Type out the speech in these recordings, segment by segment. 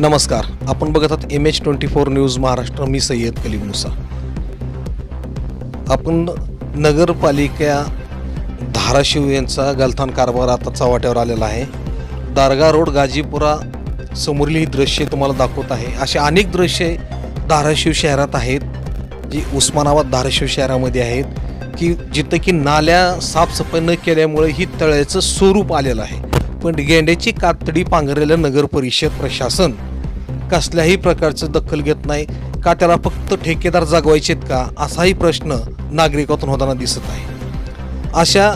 नमस्कार. आपण बघत आहात M H twenty four news Maharashtra. मी सय्यद कलीम मुसा. आपण नगरपालिका धाराशिव यांचा गलथान कारभार आता चव्हाट्यावर आलेला आहे. दारगा रोड गाजीपुरा समोरील ही दृश्ये तुम्हाला दाखवत आहे. असे अनेक दृश्ये धाराशिव शहरात आहेत जी उस्मानाबाद धाराशिव शहरामध्ये आहेत की जिथं की नाल्या साफसफाई न केल्यामुळे ही तळ्याचं स्वरूप आलेलं आहे. पण गेंड्याची कातडी पांघरलेलं नगर परिषद प्रशासन कसल्याही प्रकारचं दखल घेत नाही. का त्याला फक्त ठेकेदार जागवायचे आहेत का? असाही प्रश्न नागरिकातून होताना दिसत आहे. अशा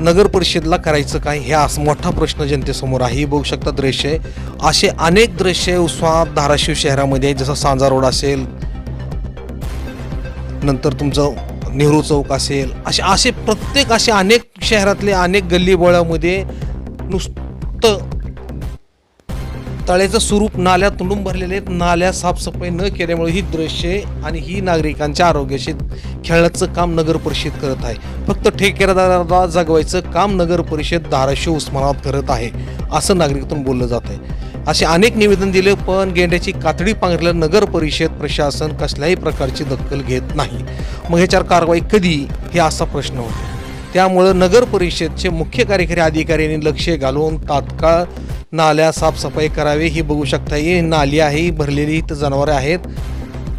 नगर परिषदला करायचं काय? हे असा मोठा प्रश्न जनतेसमोर आहे. ही बघू शकता दृश्य असे अनेक दृश्य उस्मानाबाद धाराशिव शहरामध्ये जसं सांजा रोड असेल नंतर तुमचं नेहरू चौक असेल. असे असे प्रत्येक असे अनेक शहरातले अनेक गल्लीबोळामध्ये नुसतं तळ्याचं स्वरूप नाल्या तुडून भरलेले आहेत. नाल्या साफसफाई न केल्यामुळे ही दृश्ये आणि ही नागरिकांच्या आरोग्याशी खेळण्याचं काम नगर परिषद करत आहे. फक्त ठेकेदाराला जगवायचं काम नगर परिषद धाराशिव उस्मानाबाद करत आहे असं नागरिकातून बोललं जात आहे. असे अनेक निवेदन दिले पण गेंड्याची कातडी पांघरल्या नगर परिषद प्रशासन कसल्याही प्रकारची दखल घेत नाही. मग ह्याच्यावर कारवाई कधी? हे असा प्रश्न होतो. त्यामुळं नगर परिषदचे मुख्य कार्यकारी अधिकाऱ्यांनी लक्ष घालून तात्काळ नाल्या साफसफाई करावी ही बघू शकता. ही नाली आहे ही भरलेली इथं जनावरे आहेत.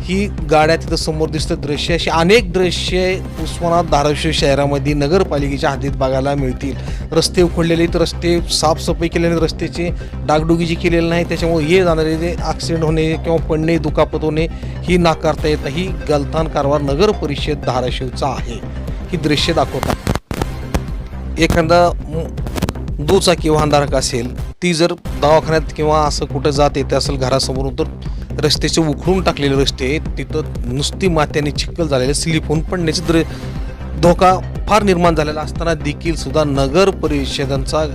ही गाड्या तिथं समोर दिसतं दृश्य. अशी अनेक दृश्ये उस्मानाबाद धाराशिव शहरामध्ये नगरपालिकेच्या हद्दीत बघायला मिळतील. रस्ते उखडलेले आहेत रस्ते साफसफाई केलेले रस्त्याची डागडुगी जी केलेली नाही त्याच्यामुळे ये जाणारे जे ॲक्सिडेंट होणे किंवा पडणे दुखापत होणे ही नाकारता येत ही गलथान कारभार नगर परिषद धाराशिवचा आहे. ही दृश्य दाखवतात. एखादा दुचाकी वाहनधारक असेल ती जर दवाखान्यात किंवा असं कुठं जात येते असेल घरासमोरून तर रस्त्याचे उखडून टाकलेले रस्ते तिथं नुसती मात्याने चिखल झालेले स्लिप होऊन पडण्याचे दृ धोका फार निर्माण झालेला असताना देखील सुद्धा नगर परिषदांचा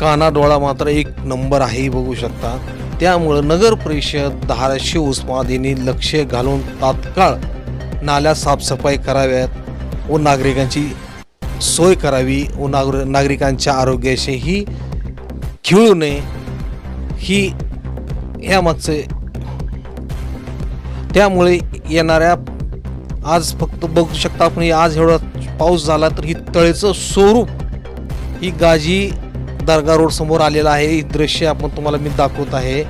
कानाडोळा मात्र एक नंबर आहे बघू शकता. त्यामुळं नगर परिषद धाराशिव उस्मानाबाद यांनी लक्ष घालून तात्काळ नाल्या साफसफाई कराव्यात व नागरिकांची सोय करावी व नागर नागरिकांच्या आरोग्याशीही खिळू नये. ही ह्यामागचे त्यामुळे येणाऱ्या आज फक्त बघू शकता आपण आज एवढा पाऊस झाला तर ही तळेचं स्वरूप ही गाजी दर्गा रोड समोर आलेलं आहे. ही दृश्य आपण तुम्हाला मी दाखवत आहे.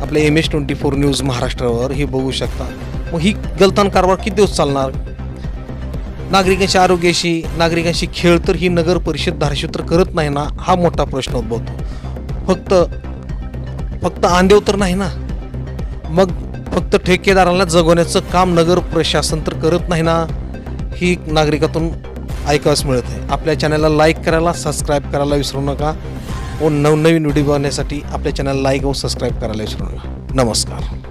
आपल्या M S twenty four news महाराष्ट्रावर हे बघू शकता. मग ही गलतान कारभार किती दिवस चालणार? नागरिकांच्या आरोग्याशी नागरिकांशी खेळ तर ही नगर परिषद धाराशिव तर करत नाही ना हा मोठा प्रश्न उद्भवतो. फक्त फक्त आंदेव तर नाही ना? मग फक्त ठेकेदारांना जगवण्याचं काम नगर प्रशासन तर करत नाही ना? ही नागरिकातून ऐकावंच मिळत आहे आपल्या चॅनलला लाईक करायला सबस्क्राईब करायला विसरू नका. व नवनवीन व्हिडिओ बघण्यासाठी आपल्या चॅनलला लाईक व सबस्क्राईब करायला विसरू नका. नमस्कार.